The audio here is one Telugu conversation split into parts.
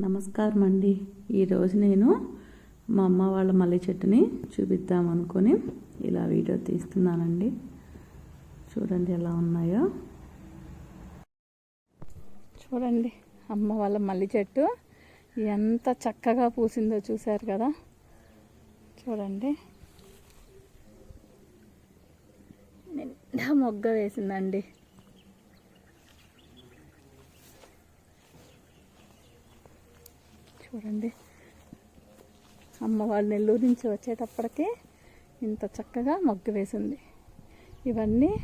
నమస్కారం అండి ఈరోజు నేను మా అమ్మ వాళ్ళ మల్లె చెట్టుని చూపిద్దాం అనుకొని ఇలా వీడియో తీస్తున్నానండి. చూడండి ఎలా ఉన్నాయో. చూడండి అమ్మ వాళ్ళ మల్లె చెట్టు ఎంత చక్కగా పూసిందో చూశారు కదా. చూడండి. నిండా మొగ్గ వేసిందండి. చూడండి. అమ్మ వాళ్ళు నెల్లూరు నుంచి వచ్చేటప్పటికి ఇంత చక్కగా మొగ్గ వేసింది. ఇవన్నీ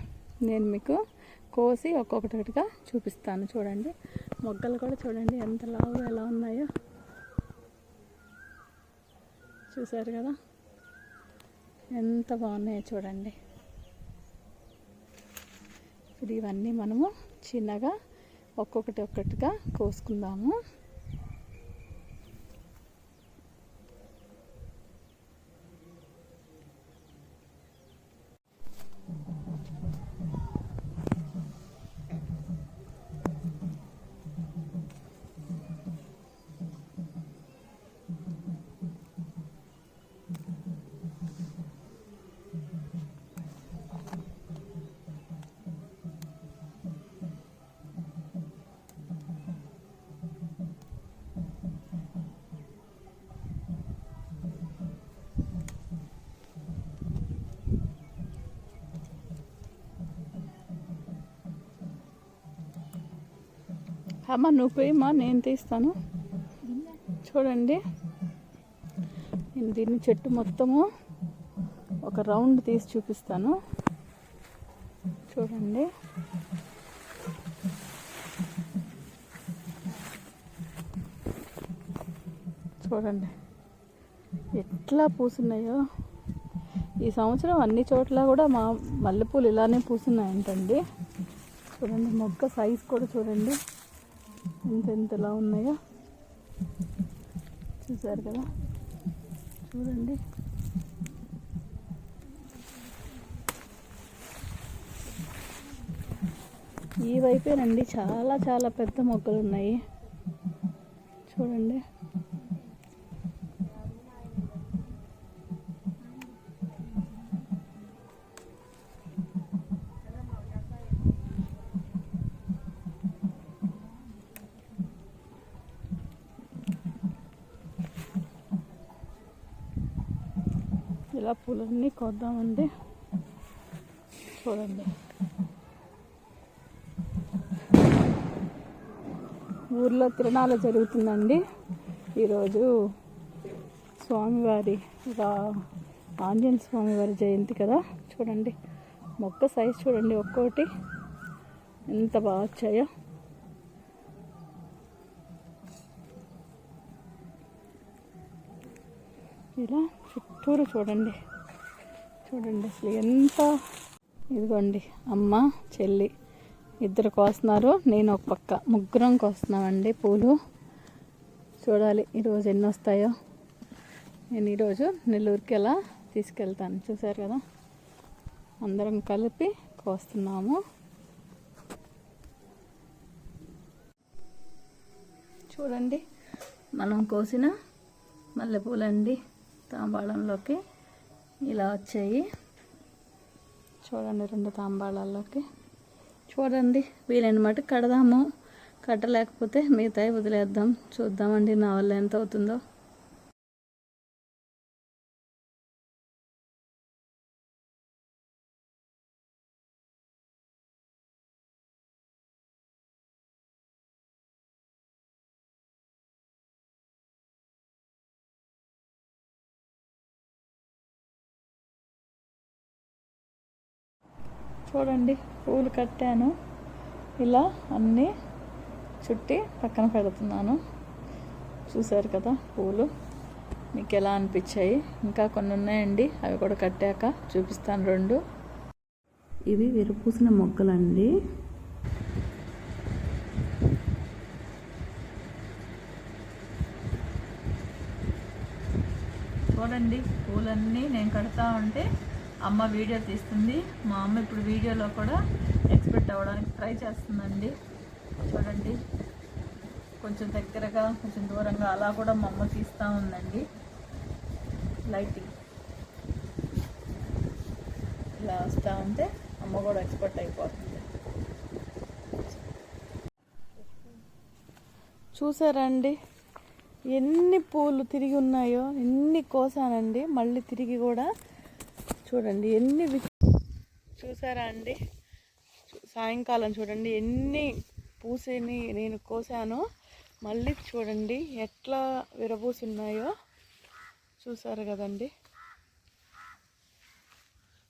నేను మీకు కోసి ఒక్కొక్కటిగా చూపిస్తాను చూడండి. మొగ్గలు కూడా చూడండి ఎంత లావు ఎలా ఉన్నాయో. చూసారు కదా? ఎంత బాగున్నాయో చూడండి. ఇప్పుడు ఇవన్నీ మనము చిన్నగా ఒక్కొక్కటి ఒక్కటిగా కోసుకుందాము. అమ్మ నువ్వు పోయమ్మా నేను తీస్తాను. చూడండి. నేను దీన్ని చెట్టు మొత్తము ఒక రౌండ్ తీసి చూపిస్తాను. చూడండి. చూడండి. ఎట్లా పూసున్నాయో. ఈ సంవత్సరం అన్ని చోట్ల కూడా మా మల్లెపూలు ఇలానే పూసున్నాయంటండి. చూడండి మొగ్గ సైజ్ కూడా చూడండి. ఇంతెంతలా ఎంతలా ఉన్నాయో? చూసారు కదా? చూడండి. ఈ వైపేనండి చాలా చాలా పెద్ద మొక్కలు ఉన్నాయి చూడండి. ఇలా పూలన్నీ కొద్దామండి. చూడండి. ఊర్లో తిరణాలు జరుగుతుందండి. ఈరోజు స్వామివారి ఆంజనేయ స్వామివారి జయంతి కదా. చూడండి. మొక్క సైజ్ చూడండి ఒక్కోటి. ఎంత బాగా వచ్చాయో. ఇలా చుట్టూరు చూడండి. చూడండి అసలు ఎంత ఇదిగోండి అమ్మ చెల్లి ఇద్దరు కోస్తున్నారు. నేను ఒక పక్క. ముగ్గురం కోస్తున్నామండి పూలు. చూడాలి ఈరోజు ఎన్ని వస్తాయో. నేను ఈరోజు నెల్లూరుకి ఎలా తీసుకెళ్తాను చూసారు కదా? అందరం కలిపి కోస్తున్నాము. చూడండి మనం కోసిన మల్లెపూలండి. తాంబాళంలోకి ఇలా వచ్చాయి. చూడండి రెండు తాంబాళాల్లోకి. చూడండి వీలైన మటు కడదాము. కట్టలేకపోతే మిగతాయి వదిలేద్దాం. చూద్దామండి నా వల్ల ఎంత అవుతుందో చూడండి పూలు కట్టాను. ఇలా అన్నీ చుట్టి పక్కన పెడుతున్నాను. చూసారు కదా పూలు? మీకు ఎలా అనిపించాయి? ఇంకా కొన్ని ఉన్నాయండి అవి కూడా కట్టాక చూపిస్తాను రెండు. ఇవి విరపూసిన మొగ్గలండి. చూడండి పూలన్నీ నేను కడతా ఉంటే అమ్మ వీడియో తీస్తుంది. మా అమ్మ ఇప్పుడు వీడియోలో కూడా ఎక్స్పెక్ట్ అవ్వడానికి ట్రై చేస్తుందండి. చూడండి. కొంచెం దగ్గరగా కొంచెం దూరంగా అలా కూడా మా అమ్మ తీస్తూ ఉందండి. లైటింగ్ ఇలా వస్తూ ఉంటే అమ్మ కూడా ఎక్స్పర్ట్ అయిపోతుంది. చూసారండి? ఎన్ని పూలు తిరిగి ఉన్నాయో ఎన్ని కోసానండి. మళ్ళీ తిరిగి కూడా చూడండి ఎన్ని చూసారా అండి? సాయంకాలం చూడండి ఎన్ని పూసిని నేను కోసానో మళ్ళీ చూడండి ఎట్లా విరబూసున్నాయో చూసారు కదండి.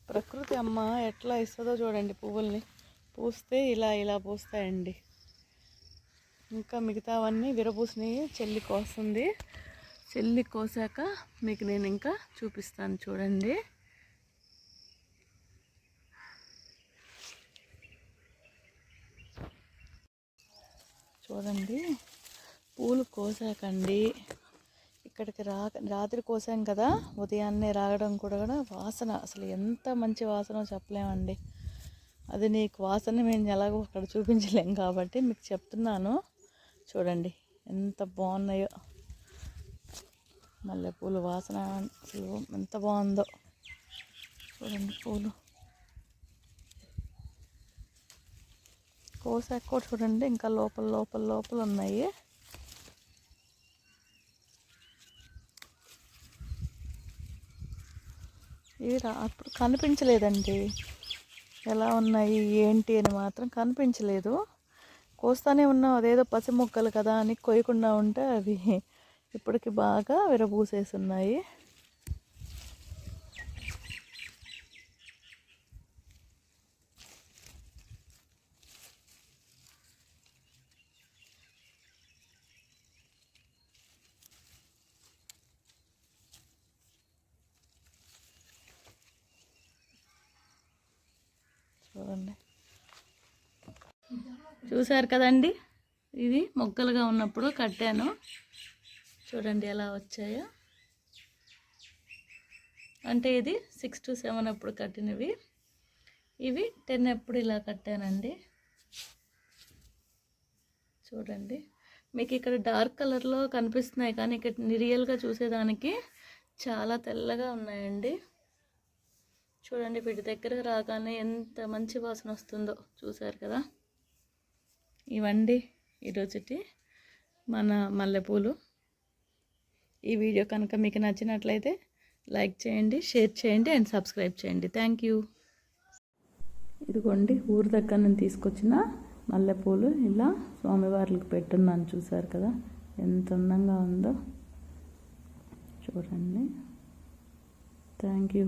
ప్రకృతి అమ్మ ఎట్లా ఇస్తుందో చూడండి పువ్వుల్ని. పూస్తే ఇలా ఇలా పూస్తాయండి. ఇంకా మిగతావన్నీ విరబూసినవి చెల్లి కోస్తుంది. చెల్లి కోసాక మీకు నేను ఇంకా చూపిస్తాను చూడండి. చూడండి. పూలు కోసాకండి. ఇక్కడికి రా రాత్రి కోసాం కదా. ఉదయాన్నే రాగడం కూడా కూడా వాసన. అసలు ఎంత మంచి వాసన చెప్పలేమండి. అది నీకు వాసన మేము ఎలాగో అక్కడ చూపించలేం కాబట్టి మీకు చెప్తున్నాను. చూడండి ఎంత బాగున్నాయో. మల్లెపూలు వాసన అసలు ఎంత బాగుందో. చూడండి పూలు. కోసాక కూడా చూడండి. ఇంకా లోపల లోపల లోపల ఉన్నాయి. ఇవి రా అప్పుడు కనిపించలేదండి. ఎలా ఉన్నాయి ఏంటి అని మాత్రం కనిపించలేదు. కోస్తానే ఉన్నాం అదేదో పసి మొక్కలు కదా అని కొయ్యకుండా ఉంటే అవి ఇప్పటికి బాగా విరబూసేసి ఉన్నాయి చూడండి. చూసారు కదండి? ఇది మొగ్గలుగా ఉన్నప్పుడు కట్టాను. చూడండి ఎలా వచ్చాయో. అంటే ఇది సిక్స్ టు సెవెన్ అప్పుడు కట్టినవి. ఇవి టెన్ ఎప్పుడు ఇలా కట్టానండి. చూడండి. మీకు ఇక్కడ డార్క్ కలర్లో కనిపిస్తున్నాయి కానీ ఇక్కడ రియల్గా చూసేదానికి చాలా తెల్లగా ఉన్నాయండి. చూడండి వీటి దగ్గరకు రాగానే ఎంత మంచి వాసన వస్తుందో చూసారు కదా? ఇవండి ఈరోజుటి మన మల్లెపూలు. ఈ వీడియో కనుక మీకు నచ్చినట్లయితే లైక్ చేయండి షేర్ చేయండి అండ్ సబ్స్క్రైబ్ చేయండి. Thank you. ఇదిగోండి ఊరు దగ్గర నుంచి తీసుకొచ్చిన మల్లెపూలు ఇలా స్వామివార్లకు పెట్టున్నాను చూసారు కదా? ఎంత అందంగా ఉందో చూడండి. Thank you.